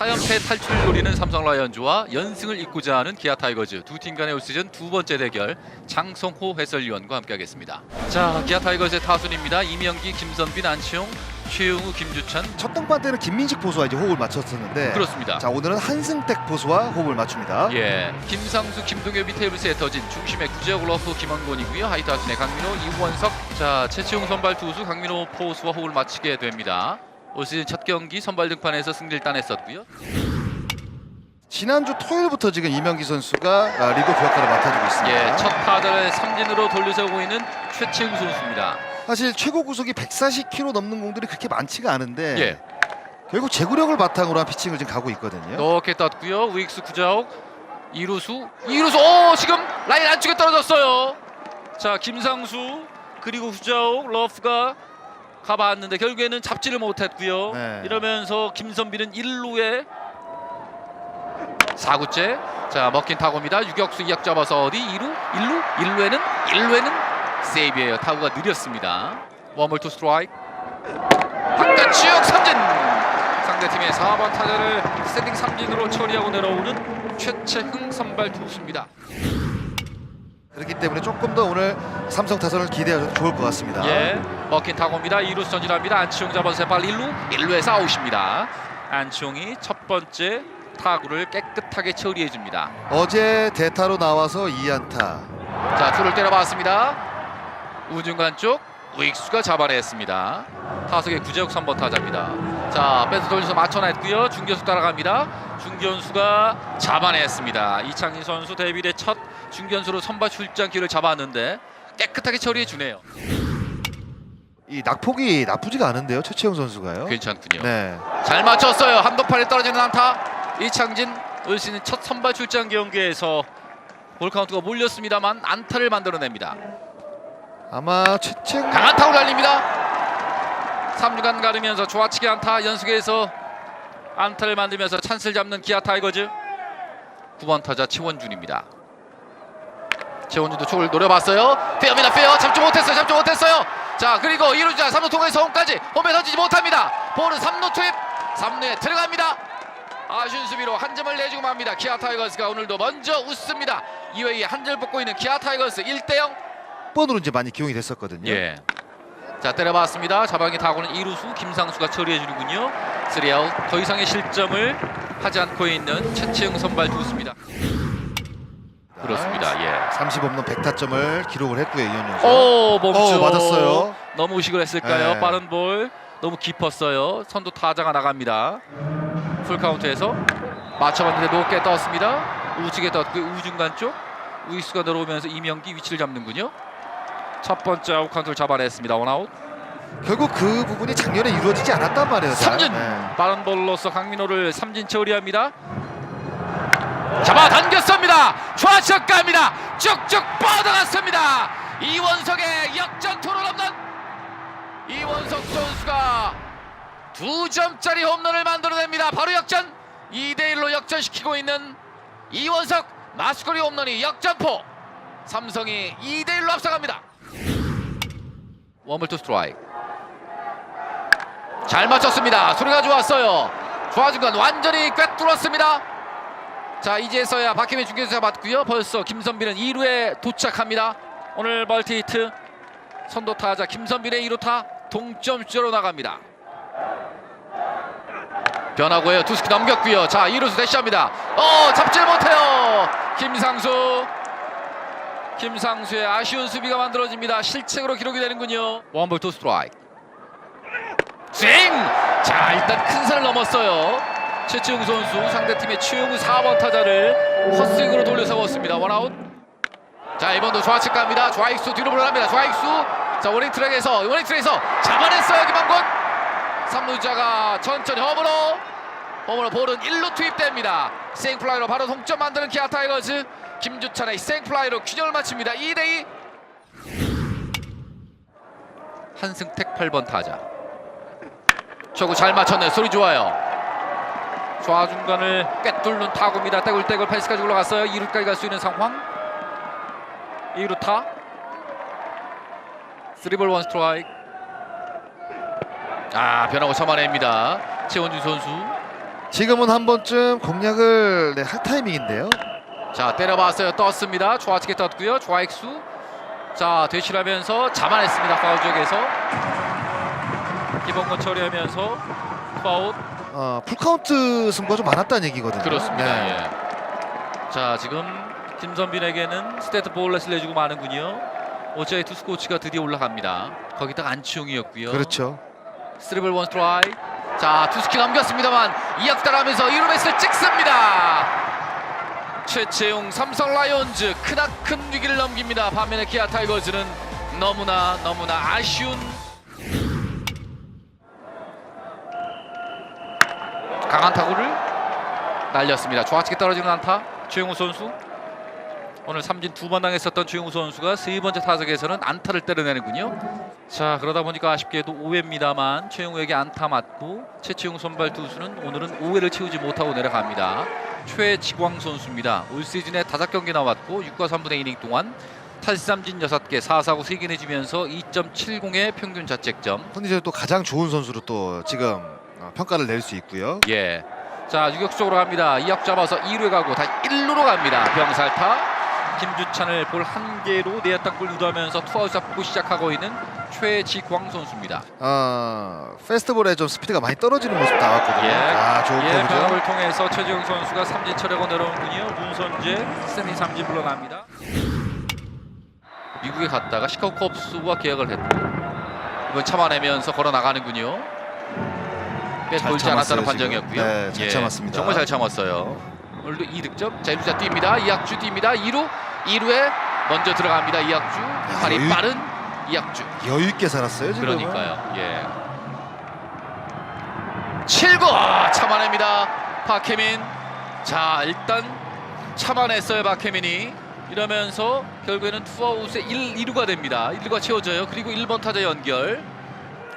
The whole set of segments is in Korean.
4연패 탈출을 노리는 삼성 라이언즈와 연승을 잇고자 하는 기아 타이거즈 두 팀 간의 올 시즌 두 번째 대결 장성호 해설위원과 함께하겠습니다. 자, 기아 타이거즈의 타순입니다. 이명기, 김선빈, 안치홍, 최용우, 김주찬 첫 등판 때는 김민식 포수와 이제 호흡을 맞췄었는데 그렇습니다. 자 오늘은 한승택 포수와 호흡을 맞춥니다. 예, 김상수, 김동엽이 테이블스에 터진 중심의 구재혁 러프 김원곤이고요. 하이타순의 강민호, 이원석, 자 최치용 선발 투수 강민호 포수와 호흡을 맞추게 됩니다. 올 시즌 첫 경기 선발 등판에서 승리를 따냈었고요. 지난주 토요일부터 지금 이명기 선수가 아, 리더프 역할을 맡아주고 있습니다. 예, 첫 타자를 삼진으로 돌려세우고 있는 최채우 선수입니다. 사실 최고 구속이 140km 넘는 공들이 그렇게 많지가 않은데 예, 결국 제구력을 바탕으로 한 피칭을 지금 가고 있거든요. 높게 떴고요. 우익수 구자욱, 이루수, 이루수, 오 지금 라인 안쪽에 떨어졌어요. 자 김상수 그리고 구자욱, 러프가 가봤는데 결국에는 잡지를 못했고요. 네. 이러면서 김선빈은 1루에 4구째 자 먹힌 타구입니다. 유격수 이약 잡아서 어디 2루, 1루, 1루에는 1루에는 세이브예요. 타구가 느렸습니다. 원볼 투 스트라이크 바깥쪽 삼진 상대팀의 4번 타자를 스탠딩 삼진으로 처리하고 내려오는 최채흥 선발 투수입니다. 그렇기 때문에 조금 더 오늘 삼성 타선을 기대해도 좋을 것 같습니다. 예, 먹힌 타구입니다. 2루 전진합니다. 안치홍 잡아서 세발 1루, 1루에서 아웃입니다. 안치홍이 첫 번째 타구를 깨끗하게 처리해 줍니다. 어제 대타로 나와서 2안타. 자, 투를 때려봤습니다. 우중간 쪽 우익수가 잡아냈습니다. 타석의 구재욱 3번 타자입니다. 자, 뺏어 돌려서 맞춰냈고요. 중견수 따라갑니다. 중견수가 잡아냈습니다. 이창희 선수 데뷔의 첫 중견수로 선발 출장기를 잡았는데 깨끗하게 처리해 주네요. 이 낙폭이 나쁘지가 않은데요, 최채영 선수가요. 괜찮군요. 네. 잘 맞췄어요. 한도판에 떨어지는 안타. 이창진 올 시즌 첫 선발 출장 경기에서 볼 카운트가 몰렸습니다만 안타를 만들어냅니다. 아마 최채영 강한 타구를 날립니다. 3주간 가르면서 좌측의 안타 연속해서 안타를 만들면서 찬스를 잡는 기아 타이거즈 9번 타자 최원준입니다. 최원준도 쪽을 노려봤어요. 페어입니다. 페어 잡지 못했어요. 잡지 못했어요. 자 그리고 2루자 3루 통해서 홈까지 홈에 던지지 못합니다. 볼은 3루 투입 3루에 들어갑니다. 아쉬운 수비로 한 점을 내주고 맙니다. 기아 타이거스가 오늘도 먼저 웃습니다. 2회에 한 점 뽑고 있는 기아 타이거스 1대0 번으로 이제 많이 기용이 됐었거든요. 예. 자 때려봤습니다. 자방의 타구는 이루수 김상수가 처리해 주는군요. 3아웃 더 이상의 실점을 하지 않고 있는 최채영 선발 투수입니다. 그렇습니다. 예. 30홈런 100타점을 기록을 했고요, 이현 선수. 오 멈춰. 어, 맞았어요. 너무 의식을 했을까요? 네. 빠른 볼 너무 깊었어요. 선두 타자가 나갑니다. 풀 카운트에서 맞춰봤는데 높게 떴습니다. 우측에 떴고 우중간 쪽 우익수가 내려오면서 이명기 위치를 잡는군요. 첫 번째 아웃 카운트를 잡아냈습니다. 원아웃. 결국 그 부분이 작년에 이루어지지 않았단 말이에요. 잘. 삼진 네. 빠른 볼로서 강민호를 삼진 처리합니다. 잡아 당겼습니다. 좌측 갑니다. 쭉쭉 뻗어갔습니다. 이원석의 역전 토론 홈런. 이원석 선수가 두 점짜리 홈런을 만들어냅니다. 바로 역전. 2대 1로 역전시키고 있는 이원석 마스코리 홈런이 역전포. 삼성이 2대 1로 앞서갑니다. 원볼 투 스트라이크. 잘 맞췄습니다. 소리가 좋았어요. 좌중간 완전히 꿰뚫었습니다. 자 이제서야 박혜민 중계수가 맞고요. 벌써 김선빈은 2루에 도착합니다. 오늘 멀티 히트 선도 타자 김선빈의 2루타 동점 주자로 나갑니다. 변하고요. 투스키 넘겼고요. 자 2루수 대시합니다. 어 잡질 못해요. 김상수 김상수의 아쉬운 수비가 만들어집니다. 실책으로 기록이 되는군요. 원볼 투 스트라이크. 스윙! 자 일단 큰 산을 넘었어요. 최치웅 선수 상대팀의 최용우 4번 타자를 헛스윙으로 돌려세웠습니다. 원아웃. 자 이번도 좌측 갑니다. 좌익수 뒤로 물러납니다. 좌익수. 자 워닝 트랙에서 워닝 트랙에서 잡아냈어요 김한곤. 3루자가 천천히 홈으로 홈으로 볼은 1루 투입됩니다. 생플라이로 바로 동점 만드는 기아 타이거즈 김주찬의 생플라이로 균형을 맞춥니다. 2대2 한승택 8번 타자 초구 잘 맞췄네요. 소리 좋아요. 좌중간을 꿰뚫는 타구입니다. 떼굴떼굴 펜스까지 올라갔어요. 2루까지 갈 수 있는 상황. 2루 타. 3볼 1 스트라이크. 아 변하고 참아냅니다. 최원준 선수. 지금은 한 번쯤 공략을 네, 할 타이밍인데요. 자 때려봤어요 떴습니다 좌측에 떴고요 좌익수 자 되실하면서 잡아냈습니다 파울 쪽에서 기본권 처리하면서 파울 어, 풀카운트 승부가 좀 많았다는 얘기거든요. 그렇습니다 네. 예. 자 지금 김선빈에게는 스테트 볼렛을 내주고 마는군요 오차의 투수 코치가 드디어 올라갑니다 거기다가 안치홍이었고요 그렇죠. 스리블 원 스트라이 자 투스키 따라하면서 1루 베이스를 찍습니다 최채용 삼성 라이온즈 크나큰 위기를 넘깁니다 반면에 기아 타이거즈는 너무나 너무나 아쉬운 강한 타구를 날렸습니다 좌측에 떨어지는 안타 최용우 선수 오늘 삼진 두 번 당했었던 최용우 선수가 세 번째 타석에서는 안타를 때려내는군요 자 그러다 보니까 아쉽게도 5회입니다만 최용우에게 안타 맞고 최치용 선발 투수는 오늘은 5회를 채우지 못하고 내려갑니다. 최지광 선수입니다. 올 시즌에 다섯 경기 나왔고 6과 3분의 이닝 동안 탈삼진 6개, 4사구 3개 내주면서 2.70의 평균 자책점. 컨디션이 또 가장 좋은 선수로 또 지금 어, 평가를 낼 수 있고요. 예. 자 유격수 쪽으로 갑니다. 2약 잡아서 2루에 가고 다시 1루로 갑니다. 병살타. 김주찬을 볼 한 개로 내야 땅볼 유도하면서 투아웃 잡고 시작하고 있는 최지광 선수입니다. 어, 페스티벌에 좀 스피드가 많이 떨어지는 모습 나왔거든요. 예. 아, 좋은 예, 커브죠. 변화를 통해서 최지용 선수가 삼진 처리하고 내려오는군요. 문선재 세미 삼진 불러납니다. 미국에 갔다가 시카고 컵스와 계약을 했고 이번 참아내면서 걸어 나가는군요. 꽤잘 돌지 않았다는 참았어요, 판정이었고요. 네, 잘 참았습니다. 정말 잘 참았어요. 오늘도 2득점. 자, 1루자 뜁니다. 이학주 뜁니다. 2루, 2루에 먼저 들어갑니다. 이학주. 발이 여유- 빠른 이학주. 여유 있게 살았어요, 지금. 그러니까요. 예. 7구 참아냅니다. 박혜민. 자 일단 참아냈어요 박혜민이. 이러면서 결국에는 투아웃에 1, 2루가 됩니다. 1루가 채워져요. 그리고 1번 타자 연결.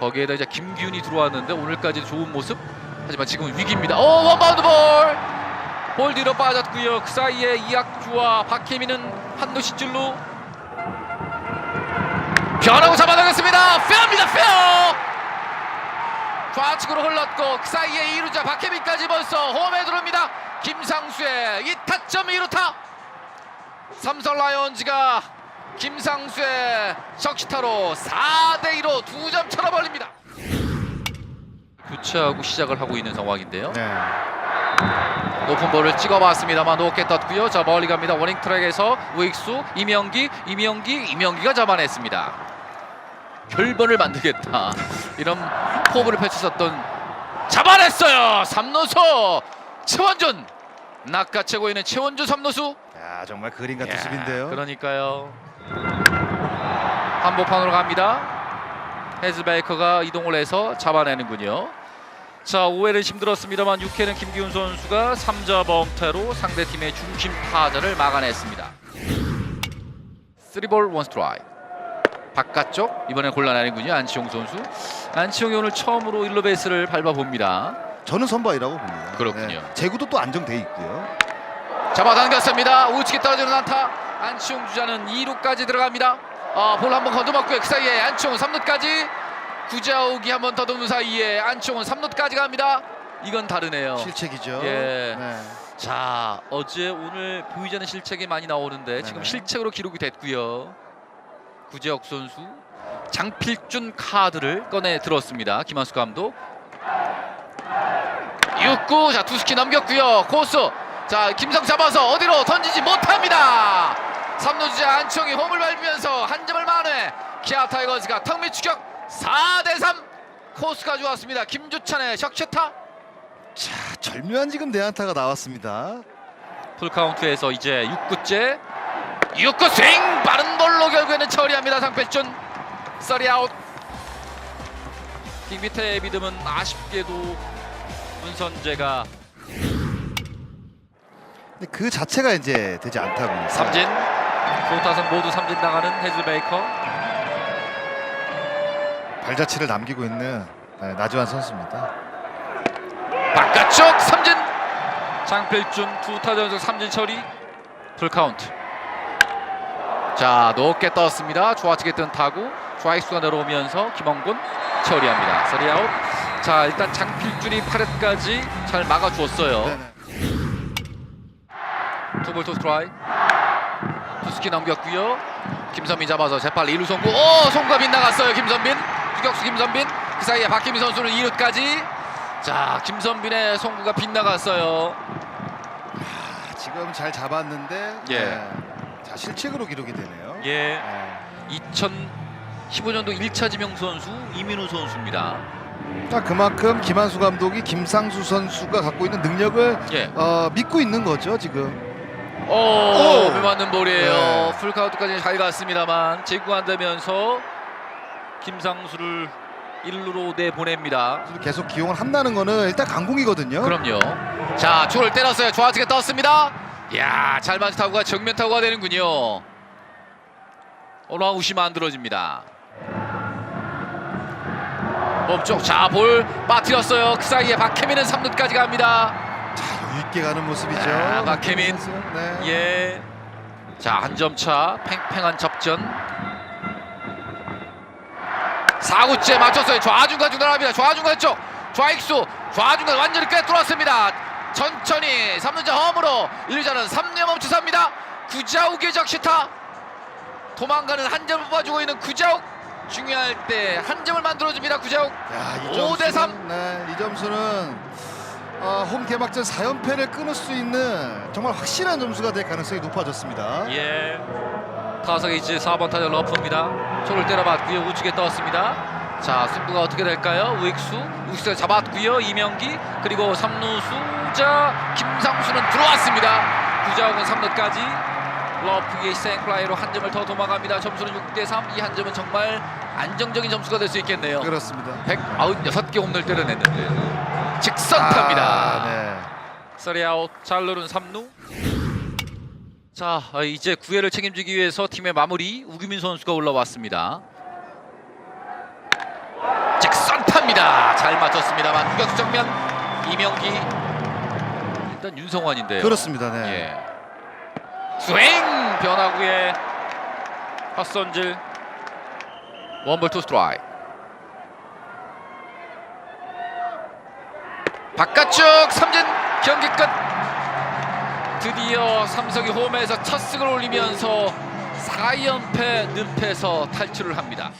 거기에다 이제 김기훈이 들어왔는데 오늘까지 좋은 모습. 하지만 지금은 위기입니다. 오 원바운드 볼. 볼 뒤로 빠졌고요. 그 사이에 이학주와 박혜민은 한루 시줄로 변하고 잡아당겼습니다. 페어입니다. 페어. 좌측으로 흘렀고 그 사이에 2루자 박혜민까지 벌써 홈에 들어옵니다. 김상수의 2타점 2루타. 삼성 라이온즈가 김상수의 적시타로 4대 2로 두점 쳐버립니다. 교체하고 시작을 하고 있는 상황인데요. 네. 높은 볼을 찍어봤습니다만 높게 떴고요. 자 멀리 갑니다. 워닝 트랙에서 우익수 이명기 이명기 이명기가 잡아냈습니다. 결번을 만들겠다. 이런 포부를 펼쳤었던 잡아냈어요. 삼루수 최원준 낚아채고 있는 최원준 삼루수. 야, 정말 그림 같은 야, 수비인데요. 그러니까요. 한복판으로 갑니다. 헤즈베이커가 이동을 해서 잡아내는군요. 자 5회는 힘들었습니다만 6회는 김기훈 선수가 3자 범퇴로 상대팀의 중심 타자를 막아냈습니다. 3볼 1 스트라이크 바깥쪽 이번엔 골라내는군요 안치홍 선수 안치홍이 오늘 처음으로 1루 베이스를 밟아봅니다 저는 선발이라고 봅니다. 그렇군요. 네. 제구도 또 안정돼 있고요. 잡아당겼습니다. 우측에 떨어지는 안타. 안치홍 주자는 2루까지 들어갑니다. 아, 볼 한번 건져먹고요. 그 사이에 안치홍은 3루까지. 구자욱이 한번 더듬은 사이에 안치홍은 3루까지 갑니다. 이건 다르네요. 실책이죠. 예. 네. 자 어제 오늘 보이지 않는 실책이 많이 나오는데 지금 네네. 실책으로 기록이 됐고요. 구재혁 선수 장필준 카드를 꺼내 들었습니다. 김한수 감독. 6구. 자 투스키 넘겼고요. 코스 자 김성 잡아서 어디로 던지지 못합니다. 3루 주자 안치홍이 홈을 밟으면서 한 점을 만회. 기아 타이거즈가 턱밑 추격. 4대3 코스가 좋았습니다. 김주찬의 적시타. 자, 절묘한 지금 내안타가 나왔습니다. 풀카운트에서 이제 6구째. 6구 스윙. 빠른 볼로 결국에는 처리합니다 상필준 썰이 아웃. 빅 밑에 믿음은 아쉽게도 문선재가 근데 그 자체가 이제 되지 않다 보니까 삼진. 두 타선 모두 삼진 나가는 헤즈베이커. 발자취를 남기고 있는 네, 나주환 선수입니다. 바깥쪽 삼진. 장필준 두 타자 연속 삼진 처리. 풀카운트. 자 높게 떴습니다. 좌측에 뜬 타구. 좌익수가 내려오면서 김원곤 처리합니다. 서리아웃. 자 일단 장필준이 8회까지 잘 막아주었어요. 네네. 투볼 투 스트라이 투스키 넘겼고요 김선민 잡아서 재빨 1루 송구 오 송구가 빗나갔어요 김선빈 유격수 김선빈 그 사이에 박희민 선수는 2루까지 자 김선빈의 송구가 빗나갔어요 아, 지금 잘 잡았는데 예. 네. 자 실책으로 기록이 되네요. 예 네. 2015년도 1차 지명 선수 이민우 선수입니다 자, 그만큼 김한수 감독이 김상수 선수가 갖고 있는 능력을 예. 어, 믿고 있는 거죠 지금. 오, 오! 비 맞는 볼이에요 네. 풀카운트까지 잘 갔습니다만 제구한다면서 김상수를 1루로 내보냅니다 계속 기용을 한다는 거는 일단 강공이거든요. 그럼요. 자, 초를 때렸어요. 좌측에 떴습니다. 야, 잘 맞은 타구가 정면 타구가 되는군요. 어나웃이 만들어집니다. 몸쪽 자, 볼 빠뜨렸어요. 그 사이에 박혜민은 3루까지 갑니다. 있게 가는 모습이죠. 아, 박혜민. 선수. 네. 예. 자, 한 점 차. 팽팽한 접전. 4구째 맞췄어요. 좌중간 중단합니다. 좌중간 쪽. 좌익수. 좌중간 완전히 꿰뚫었습니다. 천천히 3루자 홈으로 1루자는 3루 멈추삽니다. 구자욱의 적시타. 도망가는 한 점을 뽑아주고 있는 구자욱. 중요할 때 한 점을 만들어줍니다. 구자욱. 야, 이오대 삼. 점수는, 네, 이 점수는 어, 홈 개막전 4연패를 끊을 수 있는 정말 확실한 점수가 될 가능성이 높아졌습니다. 예. 타석에 이제 4번 타자 러프입니다. 초를 때려봤고요. 우측에 떴습니다. 자, 승부가 어떻게 될까요? 우익수, 우익수가 잡았고요. 이명기 그리고 3루 수자 김상수는 들어왔습니다. 구자욱은 3루까지 러프의 생플라이로 한 점을 더 도망갑니다. 점수는 6대 3. 이 한 점은 정말 안정적인 점수가 될 수 있겠네요. 그렇습니다. 196개 홈런을 때려냈는데 직선타입니다. 아, 네. 서리아웃 잘루는 3루 자 어, 이제 9회를 책임지기 위해서 팀의 마무리 우규민 선수가 올라왔습니다 직선타입니다 잘 맞췄습니다만 유격수 정면 이명기 일단 윤성환인데요 그렇습니다. 네. 예. 스윙 변화구에 헛선질 원볼 투 스트라이 바깥쪽 삼진 경기 끝. 드디어 삼성이 홈에서 첫 승을 올리면서 4연패 늪에서 탈출을 합니다